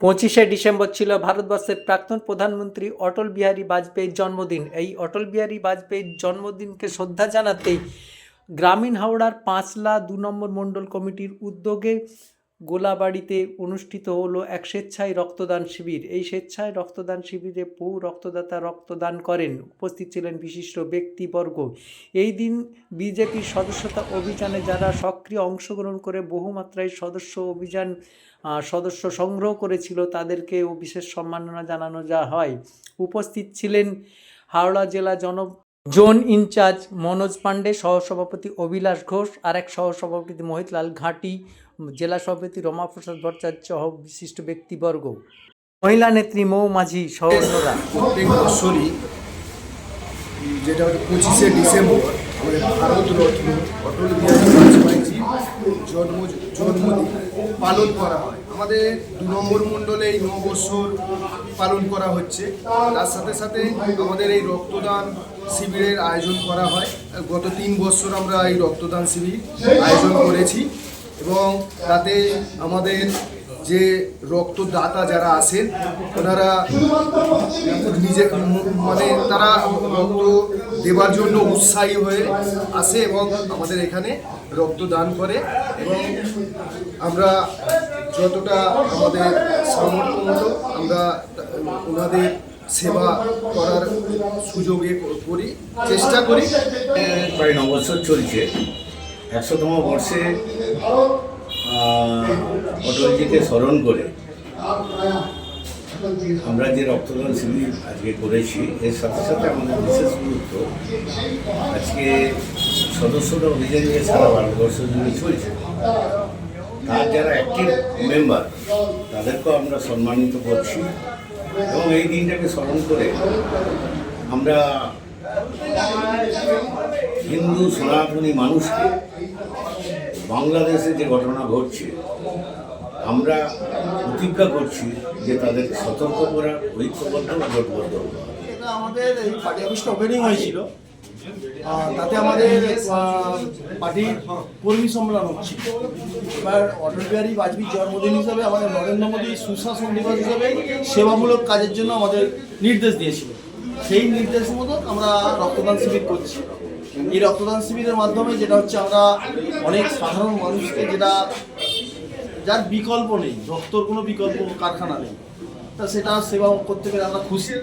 পঁচিশে ডিসেম্বর ছিল ভারতবর্ষের প্রাক্তন প্রধানমন্ত্রী অটল বিহারী বাজপেয়ীর জন্মদিন। এই অটল বিহারী বাজপেয়ীর জন্মদিনকে শ্রদ্ধা জানাতেই গ্রামীণ হাওড়ার পাঁচলা দু নম্বর মণ্ডল কমিটির উদ্যোগে গোলাবাড়িতে অনুষ্ঠিত হলো এক স্বেচ্ছায় রক্তদান শিবির। এই স্বেচ্ছায় রক্তদান শিবিরে বহু রক্তদাতা রক্তদান করেন। উপস্থিত ছিলেন বিশিষ্ট ব্যক্তিবর্গ। এই দিন বিজেপির সদস্যতা অভিযানে যারা সক্রিয় অংশগ্রহণ করে বহুমাত্রায় সদস্য অভিযান সদস্য সংগ্রহ করেছিল, তাদেরকেও বিশেষ সম্মাননা জানানো যা হয়। উপস্থিত ছিলেন হাওড়া জেলা জন zone in charge Manoj Pandey, সহসভাপতি অভিলাষ ঘোষ আর এক সহসভাপতি মোহিতলাল ঘাঁটি, জেলা সভাপতি রমাপ্রসাদ ভট্টাচার্য সহ বিশিষ্ট ব্যক্তিবর্গ। মহিলা নেত্রী মৌ মাঝি সহ অন্যরা প্রত্যেক বছরই যেটা পঁচিশে ডিসেম্বর, আমাদের ভারতরত্ন অটল বিহারী বাজপেয়ীজির জন্ম জন্মদিন পালন করা হয়। আমাদের দু নম্বর মণ্ডলে এই নববৎসর পালন করা হচ্ছে। তার সাথে সাথে আমাদের এই রক্তদান শিবিরের আয়োজন করা হয়। গত তিন বছর আমরা এই রক্তদান শিবির আয়োজন করেছি এবং তাতে আমাদের যে রক্তদাতা যারা আছেন, ওনারা নিজে মানে তারা রক্ত দেওয়ার জন্য উৎসাহী হয়ে আসে এবং আমাদের এখানে রক্তদান করে এবং আমরা যতটা আমাদের সামর্থ্য মতো আমরা ওনাদের সেবা করার সুযোগে করি, চেষ্টা করি। প্রায় ন বছর চলছে। একশোতম বর্ষে অটলজিকে স্মরণ করে আমরা যে রক্তদান শিবির আজকে করেছি, এর সাথে সাথে আমাদের বিশেষ গুরুত্ব, আজকে সদস্যরা অভিযান নিয়ে সারা ভারতবর্ষ জুড়ে চলছে। তার যারা অ্যাক্টিভ মেম্বার তাদেরকেও আমরা সম্মানিত করছি এবং এই দিনটাকে স্মরণ করে আমরা হিন্দু সনাতনী মানুষকে বাংলাদেশে যে ঘটনা ঘটছে, আমরা প্রতিজ্ঞা করছি যে তাদের সতর্ক করা, ঐক্যবদ্ধ জোটবদ্ধ আমাদের এই পার্টি অফিসটা ওপেনিং হয়েছিল। তাতে আমাদের পার্টির কর্মী সম্মেলন হচ্ছে এবার অটল বিহারী বাজপেয়ীর জন্মদিন হিসাবে আমাদের নরেন্দ্র মোদী সুশাসন দিবস হিসাবে সেবামূলক কাজের জন্য আমাদের নির্দেশ দিয়েছিল। সেই নির্দেশ মতো আমরা রক্তদান শিবির করছি। এই রক্তদান শিবিরের মাধ্যমে যেটা হচ্ছে আমরা অনেক সাধারণ মানুষকে যেটা, যার বিকল্প নেই, রক্তর কোনো বিকল্প কারখানা নেই, তা সেটা সেবা করতে পেরে আমরা খুশি।